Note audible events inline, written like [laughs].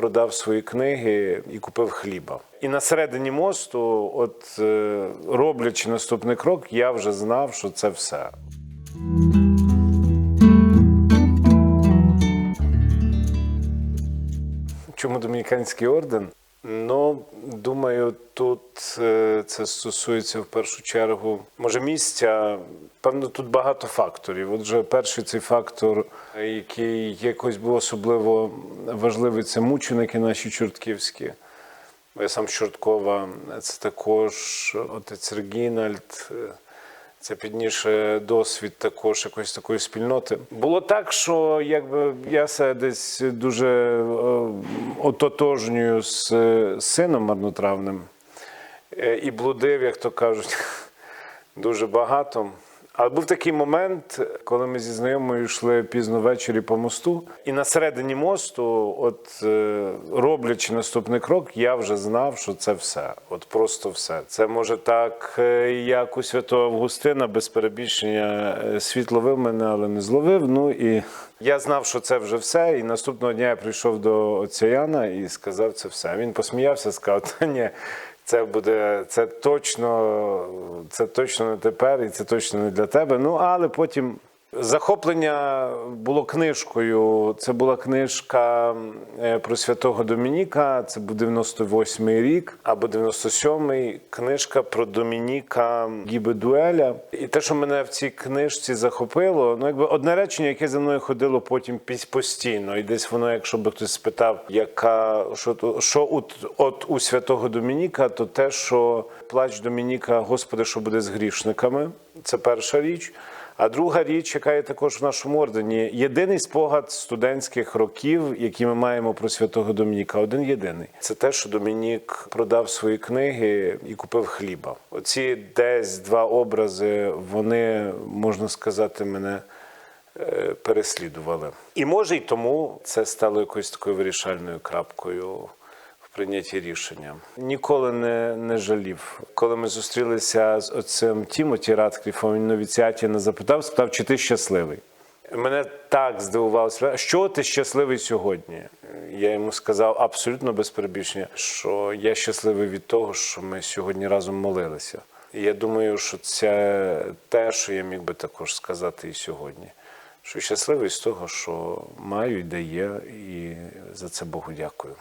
продав свої книги і купив хліба. І на середині мосту, от е, роблячи наступний крок, я вже знав, що це все. Чому домініканський орден? Ну, думаю, тут е, це стосується в першу чергу, може, місця. Певно, тут багато факторів. Отже, перший цей фактор, е, який якось був особливо важливий, це мученики наші чортківські. Я сам Чорткова, це також отець Регінальд. Це підніше досвід також якоїсь такої спільноти. Було так, що якби я себе десь дуже е, ототожнюю з е, сином марнотравним е, і блудив, як то кажуть, [laughs] дуже багато. Але був такий момент, коли ми зі знайомою йшли пізно ввечері по мосту, і на середині мосту, от е, роблячи наступний крок, я вже знав, що це все. От просто все. Це може так, е, як у святого Августина, без перебільшення е, світ ловив мене, але не зловив. Ну і я знав, що це вже все. І наступного дня я прийшов до отця Яна і сказав це все. Він посміявся, сказав: Та ні. Це буде це точно, це точно не тепер, і це точно не для тебе. Ну але потім захоплення було книжкою. Це була книжка е, про святого Домініка. Це був 98-й рік або 97-й. Книжка про Домініка Гібе Дуеля. І те, що мене в цій книжці захопило, ну якби одне речення, яке за мною ходило потім постійно, і десь воно, якщо би хтось спитав, яка що, що от, от у святого Домініка, то те, що плач Домініка, Господи, що буде з грішниками, це перша річ. А друга річ, яка є також в нашому ордені, єдиний спогад студентських років, які ми маємо про святого Домініка, один єдиний. Це те, що Домінік продав свої книги і купив хліба. Оці десь два образи, вони можна сказати, мене е, переслідували. І може й тому це стало якоюсь такою вирішальною крапкою прийнятті рішення. Ніколи не, не жалів. Коли ми зустрілися з отцем Тімоті Радкліфом, він новіціаті не запитав, спитав, чи ти щасливий. Мене так здивувалося, що ти щасливий сьогодні. Я йому сказав абсолютно без перебільшення, що я щасливий від того, що ми сьогодні разом молилися. І я думаю, що це те, що я міг би також сказати і сьогодні. Що щасливий з того, що маю і де є, і за це Богу дякую.